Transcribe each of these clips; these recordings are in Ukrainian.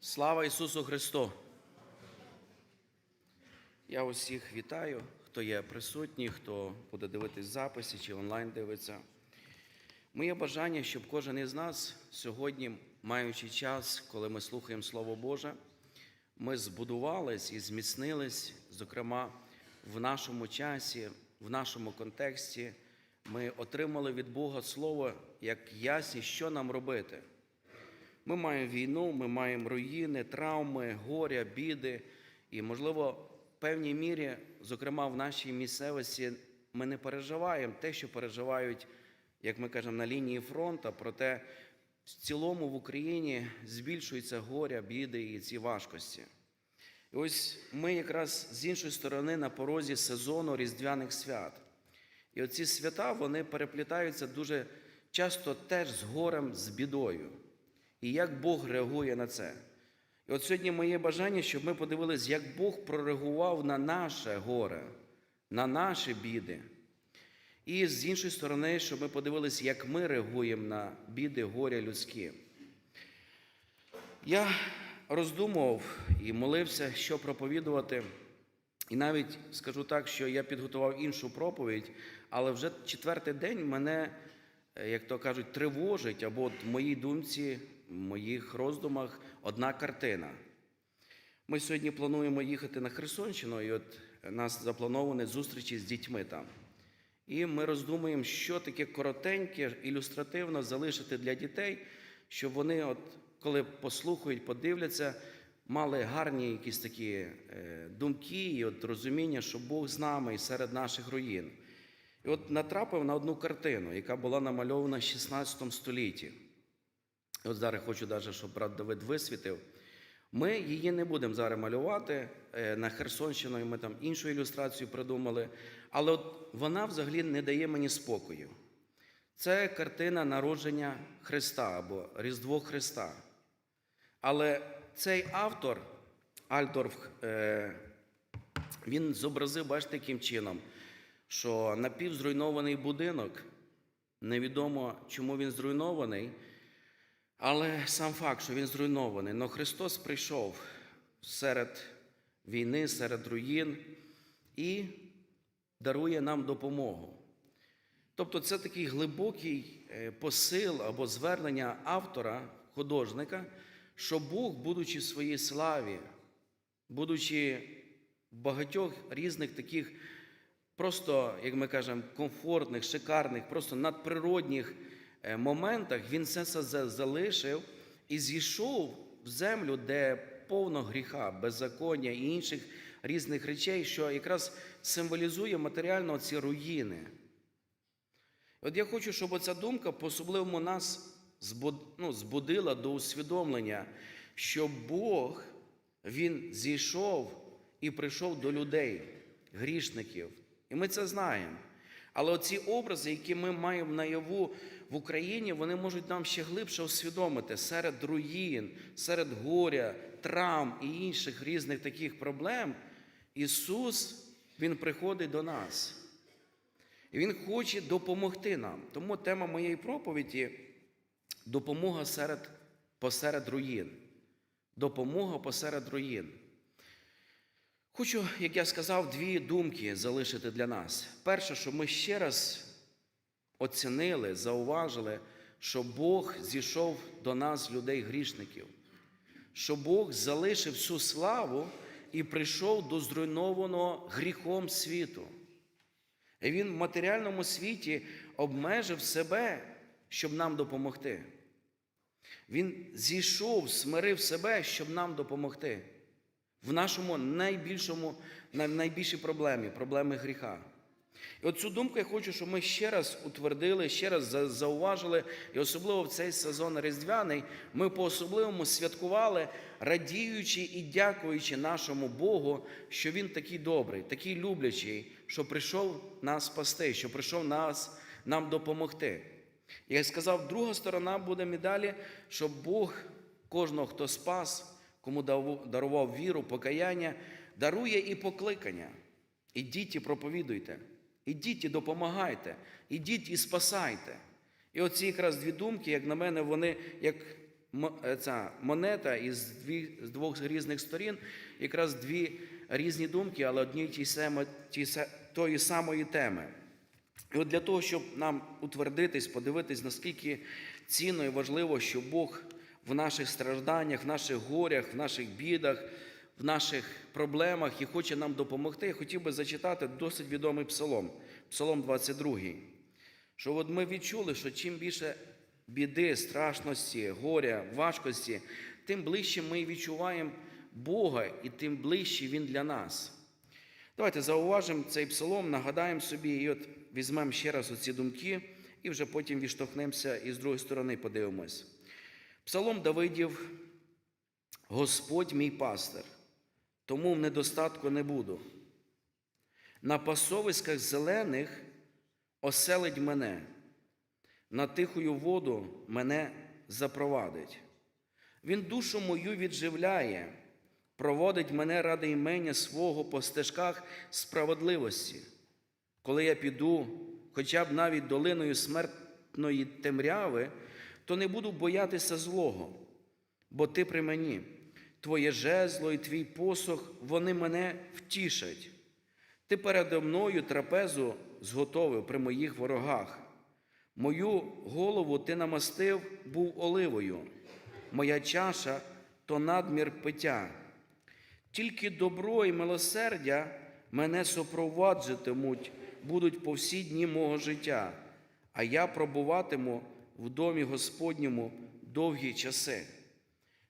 Слава Ісусу Христу! Я усіх вітаю, хто є присутній, хто буде дивитись записи чи онлайн дивиться. Моє бажання, щоб кожен із нас сьогодні, маючи час, коли ми слухаємо Слово Боже, ми збудувались і зміцнились, зокрема, в нашому часі, в нашому контексті. Ми отримали від Бога Слово як ясність, що нам робити. Ми маємо війну, ми маємо руїни, травми, горя, біди. І, можливо, в певній мірі, зокрема в нашій місцевості, ми не переживаємо те, що переживають, як ми кажемо, на лінії фронту, проте в цілому в Україні збільшується горя, біди і ці важкості. І ось ми якраз з іншої сторони на порозі сезону Різдвяних свят. І оці свята вони переплітаються дуже часто теж з горем, з бідою. І як Бог реагує на це. І от сьогодні моє бажання, щоб ми подивилися, як Бог прореагував на наше горе, на наші біди. І з іншої сторони, щоб ми подивилися, як ми реагуємо на біди, горя людські. Я роздумував і молився, що проповідувати. І навіть скажу так, що я підготував іншу проповідь, але вже четвертий день мене, е, як то кажуть, тривожить, або от в моїй думці, моїх роздумах одна картина. Ми сьогодні плануємо їхати на Херсонщину, і от нас заплановані зустрічі з дітьми там. І ми роздумуємо, що таке коротеньке, ілюстративно залишити для дітей, щоб вони, от, коли послухають, подивляться, мали гарні якісь такі е, думки і от розуміння, що Бог з нами і серед наших руїн. І от натрапив на одну картину, яка була намальована в 16 столітті. От зараз хочу, навіть, щоб брат Давид висвітив. Ми її не будемо зараз малювати е, на Херсонщину, і ми там іншу ілюстрацію придумали, але от вона взагалі не дає мені спокою. Це картина народження Христа або Різдво Христа. Але цей автор, Альдорф, е, він зобразив, бачите, яким чином, що напівзруйнований будинок, невідомо, чому він зруйнований, але сам факт, що він зруйнований. Но Христос прийшов серед війни, серед руїн і дарує нам допомогу. Тобто це такий глибокий е, посил або звернення автора, художника, що Бог, будучи в своїй славі, будучи в багатьох різних таких, просто, як ми кажемо, комфортних, шикарних, просто надприродних моментах, Він все залишив і зійшов в землю, де повно гріха, беззаконня і інших різних речей, що якраз символізує матеріально ці руїни. От я хочу, щоб оця думка по-особливому нас ну, збудила до усвідомлення, що Бог, Він зійшов і прийшов до людей, грішників. І ми це знаємо. Але оці образи, які ми маємо наяву в Україні, вони можуть нам ще глибше усвідомити серед руїн, серед горя, травм і інших різних таких проблем. Ісус, Він приходить до нас. І Він хоче допомогти нам. Тому тема моєї проповіді допомога серед, посеред руїн. Допомога посеред руїн. Хочу, як я сказав, дві думки залишити для нас. Перше, що ми ще раз оцінили, зауважили, що Бог зійшов до нас, людей грішників, що Бог залишив всю славу і прийшов до зруйнованого гріхом світу. І Він в матеріальному світі обмежив себе, щоб нам допомогти. Він зійшов, смирив себе, щоб нам допомогти в нашому найбільшому, найбільшій проблемі проблемі гріха. І от цю думку я хочу, щоб ми ще раз утвердили, ще раз зауважили, і особливо в цей сезон Різдвяний ми по-особливому святкували, радіючи і дякуючи нашому Богу, що Він такий добрий, такий люблячий, що прийшов нас спасти, що прийшов нас, нам допомогти. Як сказав, друга сторона буде медалі, що Бог кожного, хто спас, кому дарував віру, покаяння, дарує і покликання. Ідіть і проповідуйте, ідіть і допомагайте, ідіть і спасайте. І оці якраз дві думки, як на мене, вони як е, ця монета із, дві, з двох різних сторін, якраз дві різні думки, але одні ті саме, ті, тої самої теми. І от для того, щоб нам утвердитись, подивитись, наскільки цінно і важливо, що Бог в наших стражданнях, в наших горях, в наших бідах, в наших проблемах і хоче нам допомогти, я хотів би зачитати досить відомий псалом, псалом 22. Що от ми відчули, що чим більше біди, страшності, горя, важкості, тим ближче ми відчуваємо Бога і тим ближче Він для нас. Давайте зауважимо цей псалом, нагадаємо собі, і от візьмемо ще раз оці думки, і вже потім відштовхнемося і з другої сторони подивимось. Псалом Давидів, Господь мій пастир, тому в недостатку не буду. На пасовиськах зелених оселить мене, на тихою воду мене запровадить. Він душу мою відживляє, проводить мене ради імення свого по стежках справедливості. Коли я піду, хоча б навіть долиною смертної темряви, то не буду боятися злого, бо ти при мені. Твоє жезло і твій посох, вони мене втішать. Ти передо мною трапезу зготовив при моїх ворогах. Мою голову ти намастив був оливою, моя чаша то надмір пиття. Тільки добро і милосердя мене супроваджуватимуть, будуть по всі дні мого життя, а я пробуватиму в домі Господньому довгі часи.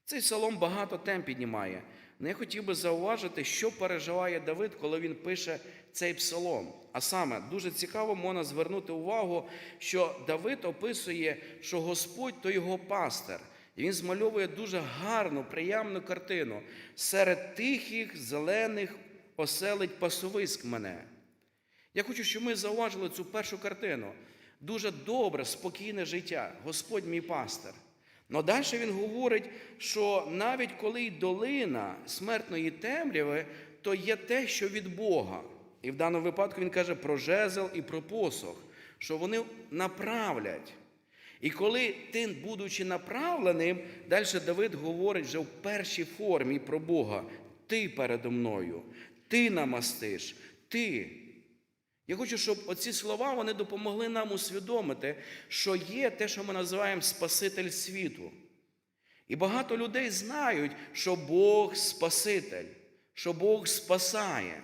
Цей псалом багато тем піднімає. Але я хотів би зауважити, що переживає Давид, коли він пише цей псалом. А саме дуже цікаво можна звернути увагу, що Давид описує, що Господь то його пастир. І він змальовує дуже гарну, приємну картину. Серед тихих, зелених оселить пасовиськ мене. Я хочу, щоб ми зауважили цю першу картину. Дуже добре, спокійне життя. Господь мій пастир. Но далі він говорить, що навіть коли й долина смертної темряви, то є те, що від Бога. І в даному випадку він каже про жезл і про посох, що вони направлять. І коли ти, будучи направленим, далі Давид говорить вже в першій формі про Бога: Ти передо мною, ти намастиш, ти. Я хочу, щоб оці слова вони допомогли нам усвідомити, що є те, що ми називаємо Спаситель світу. І багато людей знають, що Бог Спаситель, що Бог спасає.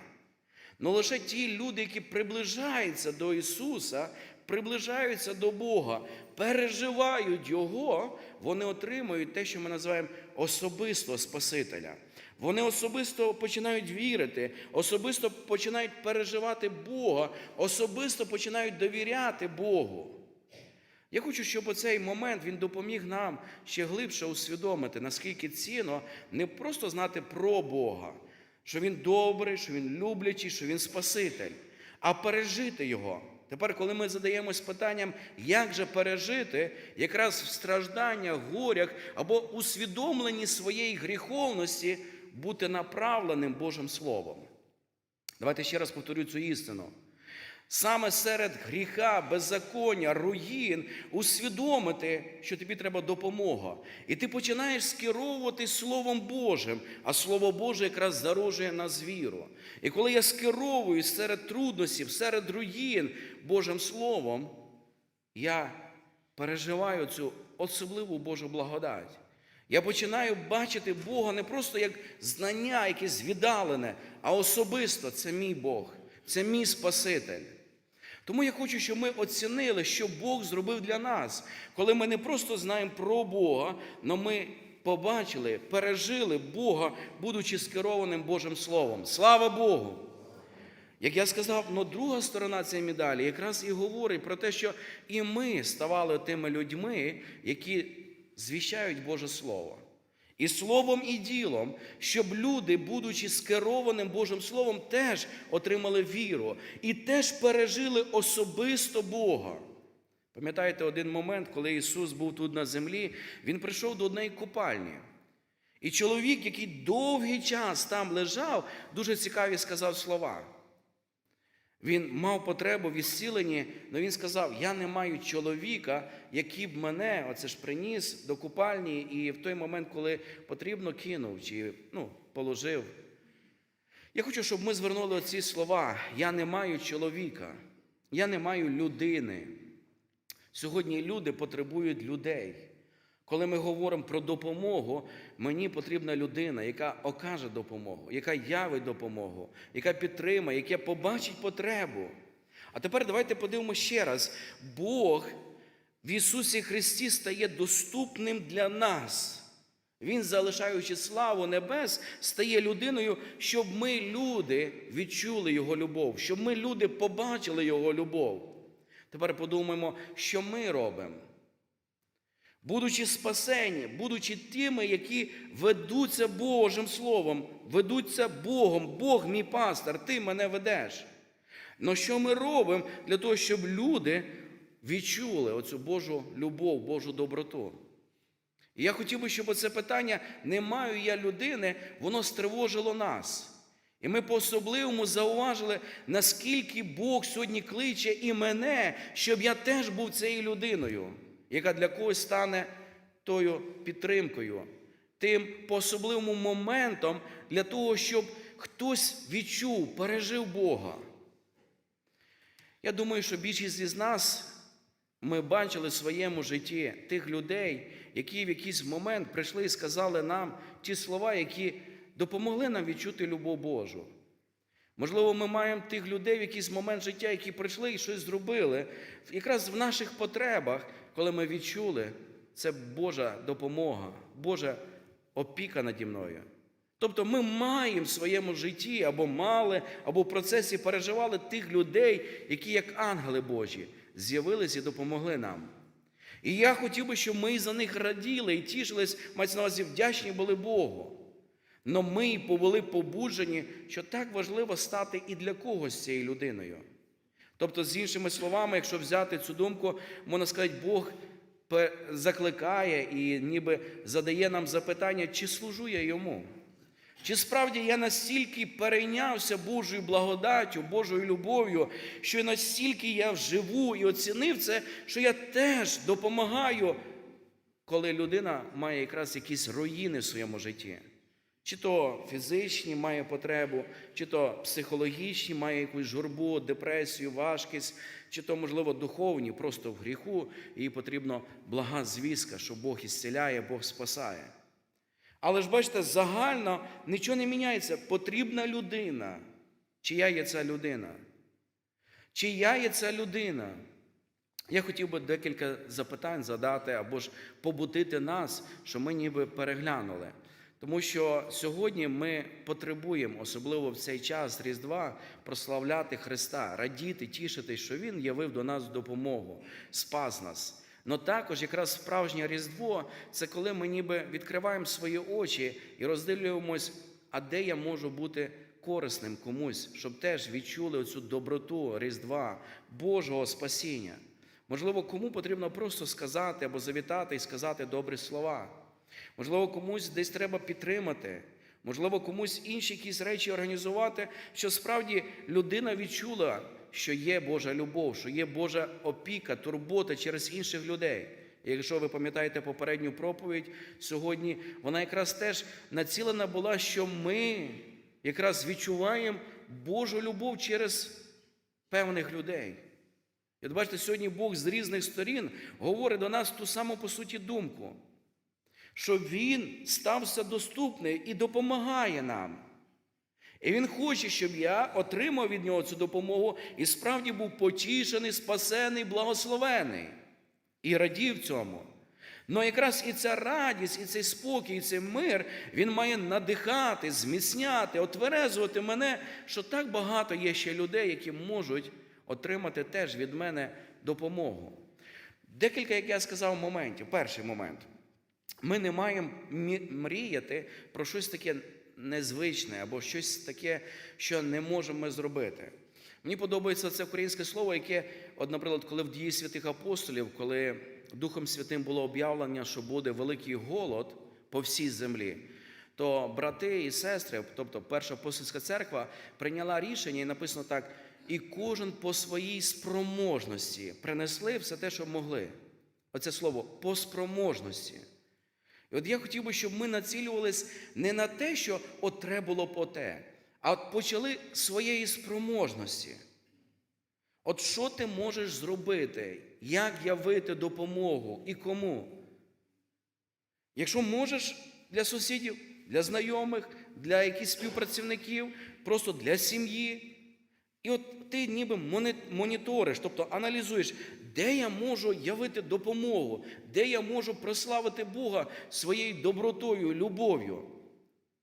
Но лише ті люди, які приближаються до Ісуса, приближаються до Бога, переживають Його, вони отримують те, що ми називаємо особистого Спасителя. Вони особисто починають вірити, особисто починають переживати Бога, особисто починають довіряти Богу. Я хочу, щоб оцей момент він допоміг нам ще глибше усвідомити, наскільки цінно не просто знати про Бога, що Він добрий, що Він люблячий, що Він Спаситель, а пережити Його. Тепер, коли ми задаємось питанням, як же пережити якраз в стражданнях, горях або усвідомленні своєї гріховності бути направленим Божим Словом. Давайте ще раз повторю цю істину. Саме серед гріха, беззаконня, руїн усвідомити, що тобі треба допомога. І ти починаєш скеровувати Словом Божим, а Слово Боже якраз зароджує нас віру. І коли я скеровую серед труднощів, серед руїн Божим Словом, я переживаю цю особливу Божу благодать. Я починаю бачити Бога не просто як знання, якесь віддалене, а особисто це мій Бог, це мій Спаситель. Тому я хочу, щоб ми оцінили, що Бог зробив для нас, коли ми не просто знаємо про Бога, але ми побачили, пережили Бога, будучи скерованим Божим Словом. Слава Богу! Як я сказав, но друга сторона цієї медалі якраз і говорить про те, що і ми ставали тими людьми, які звіщають Боже Слово. І словом, і ділом, щоб люди, будучи скерованим Божим Словом, теж отримали віру і теж пережили особисто Бога. Пам'ятаєте один момент, коли Ісус був тут на землі, Він прийшов до однієї купальні. І чоловік, який довгий час там лежав, дуже цікаві сказав слова. Він мав потребу в ісціленні, але він сказав: Я не маю чоловіка, який б мене оце ж приніс до купальні, і в той момент, коли потрібно, кинув чи ну, положив. Я хочу, щоб ми звернули ці слова: Я не маю чоловіка, я не маю людини. Сьогодні люди потребують людей. Коли ми говоримо про допомогу, мені потрібна людина, яка окаже допомогу, яка явить допомогу, яка підтримає, яка побачить потребу. А тепер давайте подивимося ще раз: Бог в Ісусі Христі стає доступним для нас. Він, залишаючи славу небес, стає людиною, щоб ми, люди, відчули Його любов, щоб ми, люди, побачили Його любов. Тепер подумаємо, що ми робимо. Будучи спасені, будучи тими, які ведуться Божим Словом, ведуться Богом, Бог мій пастор, ти мене ведеш. Но що ми робимо для того, щоб люди відчули оцю Божу любов, Божу доброту? І я хотів би, щоб це питання не маю я людини, воно стривожило нас. І ми по-особливому зауважили, наскільки Бог сьогодні кличе і мене, щоб я теж був цією людиною, яка для когось стане тою підтримкою, тим по-особливому моментом для того, щоб хтось відчув, пережив Бога. Я думаю, що більшість із нас ми бачили в своєму житті тих людей, які в якийсь момент прийшли і сказали нам ті слова, які допомогли нам відчути любов Божу. Можливо, ми маємо тих людей в якийсь момент життя, які прийшли і щось зробили. Якраз в наших потребах, коли ми відчули, це Божа допомога, Божа опіка наді мною. Тобто ми маємо в своєму житті або мали, або в процесі переживали тих людей, які, як ангели Божі, з'явились і допомогли нам. І я хотів би, щоб ми за них раділи і тішились, мається на увазі, вдячні були Богу. Но ми були побуджені, що так важливо стати і для когось цією людиною. Тобто, з іншими словами, якщо взяти цю думку, можна сказати, Бог закликає і ніби задає нам запитання, чи служу я йому. Чи справді я настільки перейнявся Божою благодаттю, Божою любов'ю, що настільки я вживу і оцінив це, що я теж допомагаю, коли людина має якраз якісь руїни в своєму житті. Чи то фізичні має потребу, чи то психологічні має якусь журбу, депресію, важкість, чи то, можливо, духовні, просто в гріху, їй потрібна блага звістка, що Бог ісціляє, Бог спасає. Але ж бачите, загально нічого не міняється. Потрібна людина. Чия є ця людина? Чия є ця людина? Я хотів би декілька запитань задати або ж побудити нас, що ми ніби переглянули. Тому що сьогодні ми потребуємо, особливо в цей час Різдва, прославляти Христа, радіти, тішити, що Він явив до нас допомогу, спас нас. Но також якраз справжнє Різдво це коли ми ніби відкриваємо свої очі і роздивлюємось, а де я можу бути корисним комусь, щоб теж відчули оцю доброту Різдва, Божого спасіння. Можливо, кому потрібно просто сказати або завітати і сказати добрі слова. Можливо, комусь десь треба підтримати. Можливо, комусь інші якісь речі організувати, що справді людина відчула, що є Божа любов, що є Божа опіка, турбота через інших людей. І якщо ви пам'ятаєте попередню проповідь сьогодні, вона якраз теж націлена була, що ми якраз відчуваємо Божу любов через певних людей. І от бачите, сьогодні Бог з різних сторін говорить до нас ту саму по суті думку що Він стався доступний і допомагає нам. І Він хоче, щоб я отримав від нього цю допомогу і справді був потішений, спасений, благословений і радів цьому. Ну якраз і ця радість, і цей спокій, і цей мир, він має надихати, зміцняти, отверезувати мене, що так багато є ще людей, які можуть отримати теж від мене допомогу. Декілька, як я сказав, моментів. Перший момент. Ми не маємо мріяти про щось таке незвичне або щось таке, що не можемо ми зробити. Мені подобається це українське слово, яке, от, наприклад, коли в дії святих апостолів, коли Духом Святим було об'явлення, що буде великий голод по всій землі, то брати і сестри, тобто Перша апостольська церква, прийняла рішення, і написано так: і кожен по своїй спроможності принесли все те, що могли. Оце слово по спроможності. І от я хотів би, щоб ми націлювались не на те, що от треба було по те, а от почали своєї спроможності. От що ти можеш зробити? Як явити допомогу і кому? Якщо можеш для сусідів, для знайомих, для якихось співпрацівників, просто для сім'ї. І от ти ніби моніториш, тобто аналізуєш, де я можу явити допомогу, де я можу прославити Бога своєю добротою, любов'ю.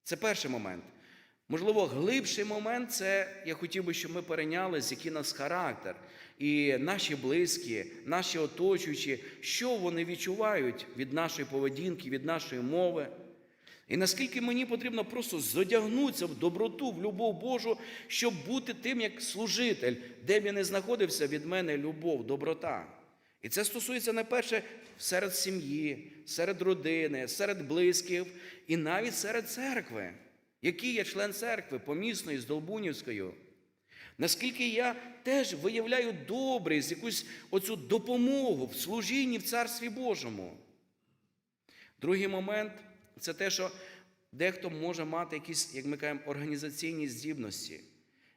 Це перший момент. Можливо, глибший момент це я хотів би, щоб ми перейняли, з який нас характер, і наші близькі, наші оточуючі, що вони відчувають від нашої поведінки, від нашої мови. І наскільки мені потрібно просто зодягнутися в доброту, в любов Божу, щоб бути тим, як служитель, де б я не знаходився від мене любов, доброта. І це стосується не перше серед сім'ї, серед родини, серед близьких і навіть серед церкви. Який я член церкви помісної з Долбунівською? Наскільки я теж виявляю добрість, якусь оцю допомогу в служінні в Царстві Божому. Другий момент це те, що дехто може мати якісь, як ми кажемо, організаційні здібності.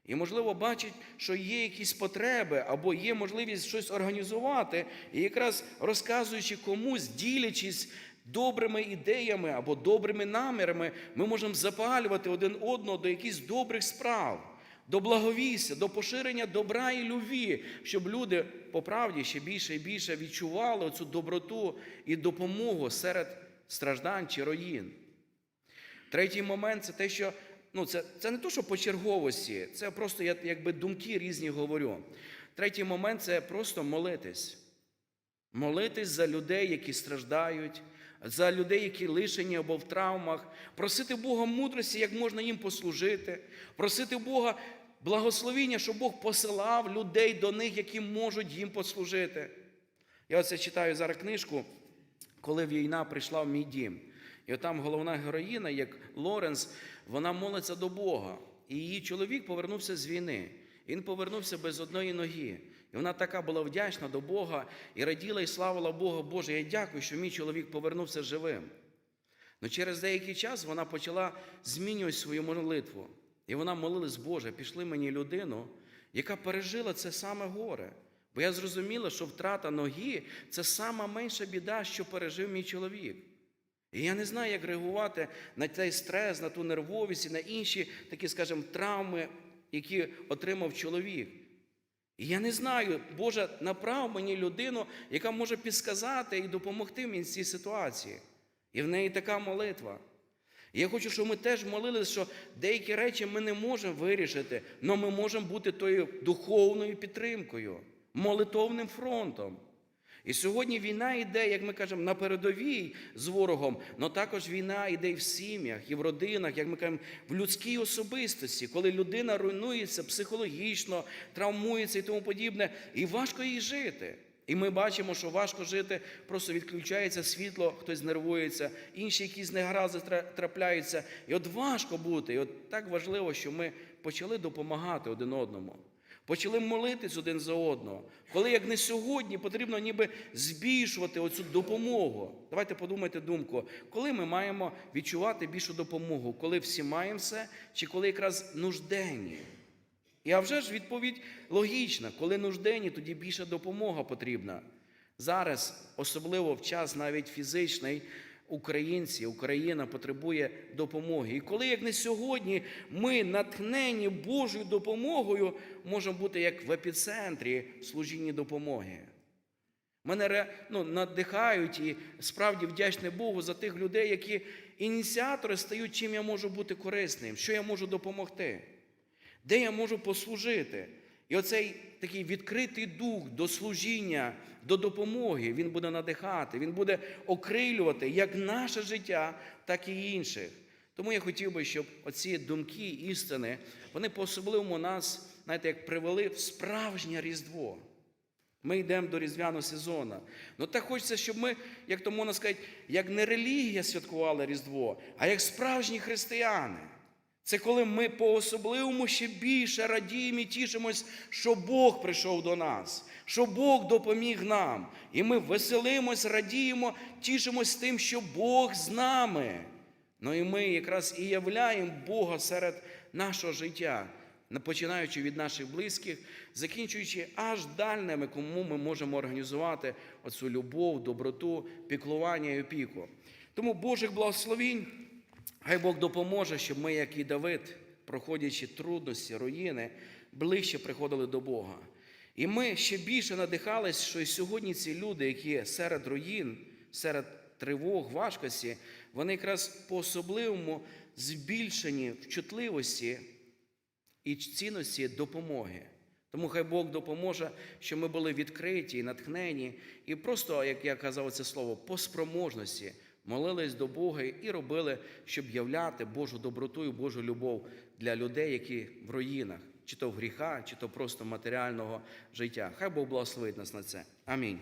І, можливо, бачить, що є якісь потреби або є можливість щось організувати, і якраз розказуючи комусь, ділячись добрими ідеями або добрими намірами, ми можемо запалювати один одного до якихось добрих справ. До благовістя, до поширення добра і любві, щоб люди по правді ще більше і більше відчували цю доброту і допомогу серед страждань чи руїн. Третій момент це те, що ну, це, це не то, що по черговості, це просто я якби думки різні говорю. Третій момент це просто молитись. Молитись за людей, які страждають, за людей, які лишені або в травмах, просити Бога мудрості, як можна їм послужити, просити Бога благословіння, щоб Бог посилав людей до них, які можуть їм послужити. Я оце читаю зараз книжку, коли війна прийшла в мій дім. І от там головна героїна, як Лоренс, вона молиться до Бога. І її чоловік повернувся з війни. Він повернувся без одної ноги. І вона така була вдячна до Бога і раділа і славила Бога, Боже, я дякую, що мій чоловік повернувся живим. Но через деякий час вона почала змінювати свою молитву. І вона молилась, Боже, пішли мені людину, яка пережила це саме горе. Бо я зрозуміла, що втрата ноги це сама менша біда, що пережив мій чоловік. І я не знаю, як реагувати на цей стрес, на ту нервовість і на інші такі, скажімо, травми, які отримав чоловік. І я не знаю, Боже, направ мені людину, яка може підсказати і допомогти мені в цій ситуації. І в неї така молитва. І я хочу, щоб ми теж молилися, що деякі речі ми не можемо вирішити, але ми можемо бути тою духовною підтримкою, молитовним фронтом. І сьогодні війна йде, як ми кажемо, на передовій з ворогом, але також війна йде і в сім'ях, і в родинах, як ми кажемо, в людській особистості, коли людина руйнується психологічно, травмується і тому подібне, і важко їй жити. І ми бачимо, що важко жити, просто відключається світло, хтось нервується, інші якісь негаразди трапляються. І от важко бути. І от так важливо, що ми почали допомагати один одному. Почали молитись один за одного. Коли як не сьогодні, потрібно ніби збільшувати оцю допомогу. Давайте подумайте думку, коли ми маємо відчувати більшу допомогу, коли всі маємо все, чи коли якраз нужденні. І а вже ж відповідь логічна, коли нужденні, тоді більша допомога потрібна. Зараз, особливо в час навіть фізичний, українці, Україна потребує допомоги. І коли, як не сьогодні, ми натхнені Божою допомогою, можемо бути як в епіцентрі служінні допомоги. Мене ну, надихають і справді вдячний Богу за тих людей, які ініціатори стають, чим я можу бути корисним, що я можу допомогти, де я можу послужити. І оцей такий відкритий дух до служіння, до допомоги, він буде надихати, він буде окрилювати як наше життя, так і інших. Тому я хотів би, щоб оці думки, істини, вони по-особливому нас, знаєте, як привели в справжнє Різдво. Ми йдемо до різдвяного сезону. Ну так хочеться, щоб ми, як то можна сказати, як не релігія святкували Різдво, а як справжні християни. Це коли ми по-особливому ще більше радіємо і тішимось, що Бог прийшов до нас, що Бог допоміг нам. І ми веселимось, радіємо, тішимось тим, що Бог з нами. Ну і ми якраз і являємо Бога серед нашого життя, починаючи від наших близьких, закінчуючи аж дальними, кому ми можемо організувати оцю любов, доброту, піклування і опіку. Тому Божих благословінь. Хай Бог допоможе, щоб ми, як і Давид, проходячи трудності, руїни, ближче приходили до Бога. І ми ще більше надихались, що і сьогодні ці люди, які серед руїн, серед тривог, важкості, вони якраз по-особливому збільшені в чутливості і цінності допомоги. Тому хай Бог допоможе, щоб ми були відкриті натхнені, і просто, як я казав це слово, по спроможності молились до Бога і робили, щоб являти Божу доброту і Божу любов для людей, які в руїнах, чи то в гріха, чи то просто матеріального життя. Хай Бог благословить нас на це. Амінь.